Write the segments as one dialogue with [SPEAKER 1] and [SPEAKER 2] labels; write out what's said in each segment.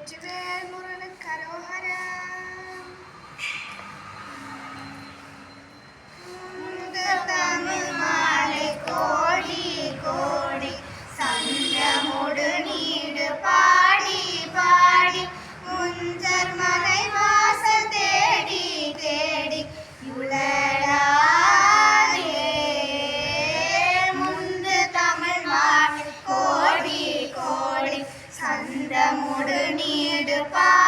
[SPEAKER 1] വെച്ചുവേൽമുറകരോഹര
[SPEAKER 2] Bye.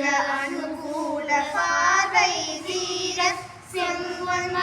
[SPEAKER 2] அணுகூல பார்வை தீர செங்கொன்ம